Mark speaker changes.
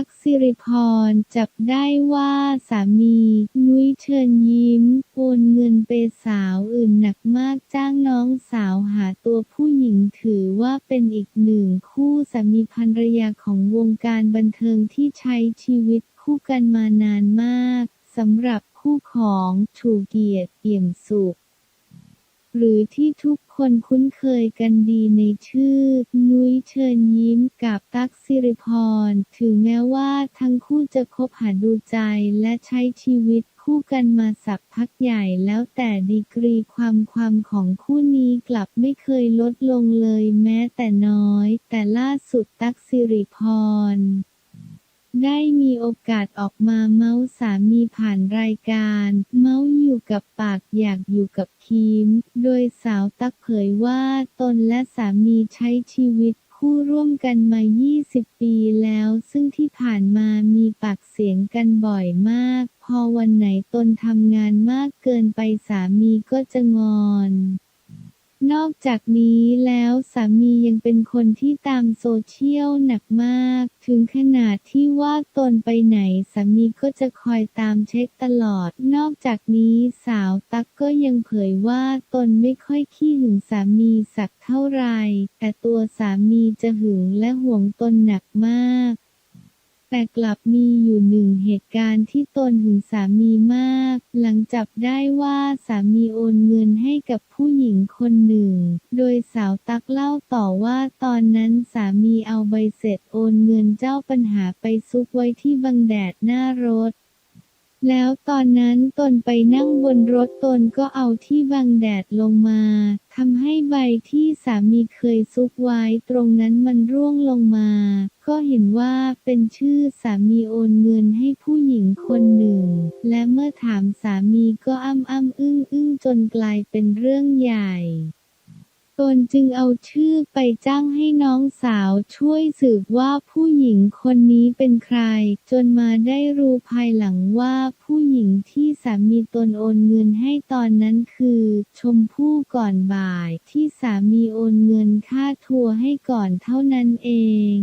Speaker 1: ตั๊กสิริพรจับได้ว่าสามี นุ้ยเชิญยิ้ม โอนเงินเปสาวอื่นหนักมากจ้างน้องสาวหาตัวผู้หญิงถือว่าเป็นอีกหนึ่งคู่สามีภรรยาของวงการบันเทิงที่ใช้ชีวิตคู่กันมานานมากสำหรับคู่ของชูเกียรติเอี่ยมสุข หรือที่ทุกคนคุ้นเคยกันดีในชื่อ นุ้ยเชิญยิ้มกับตั๊กสิริพร ถึงแม้ว่าทั้งคู่จะคบหาดูใจและใช้ชีวิตคู่กันมาสักพักใหญ่แล้วแต่ดีกรีความความของคู่นี้กลับไม่เคยลดลงเลยแม้แต่น้อย แต่ล่าสุดตั๊กสิริพรได้มีโอกาสออกมาเมาส์สามีผ่านรายการ เมาส์อยู่ กับปากอยากอยู่กับคิม โดยสาวตักเผยว่าตนและสามีใช้ชีวิตคู่ร่วมกันมา 20 ปีแล้ว ซึ่งที่ผ่านมามีปากเสียงกันบ่อยมาก พอวันไหนตนทำงานมากเกินไปสามีก็จะงอนนอกจากนี้แล้วสามียังเป็นคนที่ตามโซเชียลหนักมาก ถึงขนาดที่ว่าตนไปไหนสามีก็จะคอยตามเช็คตลอด นอกจากนี้สาวตั๊กก็ยังเผยว่าตนไม่ค่อยขี้หึงสามีสักเท่าไหร่ แต่ตัวสามีจะหึงและห่วงตนหนักมากแต่กลับมีอยู่หนึ่งเหตุการณ์ที่ตนหึงสามีมาก หลังจับได้ว่าสามีโอนเงินให้กับผู้หญิงคนหนึ่ง โดยสาวตักเล่าต่อว่าตอนนั้นสามีเอาใบเสร็จ ที่บังแดดหน้ารถ แล้วตอนนั้นตนไปนั่งบนรถตนก็เอาที่บังแดดลงมาทำให้ใบที่สามีเคยซุกไว้ตรงนั้นมันร่วงลงมา ก็เห็นว่าเป็นชื่อสามีโอนเงินให้ผู้หญิงคนหนึ่ง และเมื่อถามสามีก็อ้ำอ้ำอึ้งอึ้งจนกลายเป็นเรื่องใหญ่ ตนจึงเอาชื่อไปจ้างให้น้องสาวช่วยสืบว่าผู้หญิงคนนี้เป็นใคร จนมาได้รู้ภายหลังว่าผู้หญิงที่สามีตนโอนเงินให้ตอนนั้นคือ ชมพู่ก่อนบ่ายที่สามีโอนเงินค่าทัวร์ให้ก่อนเท่านั้นเอง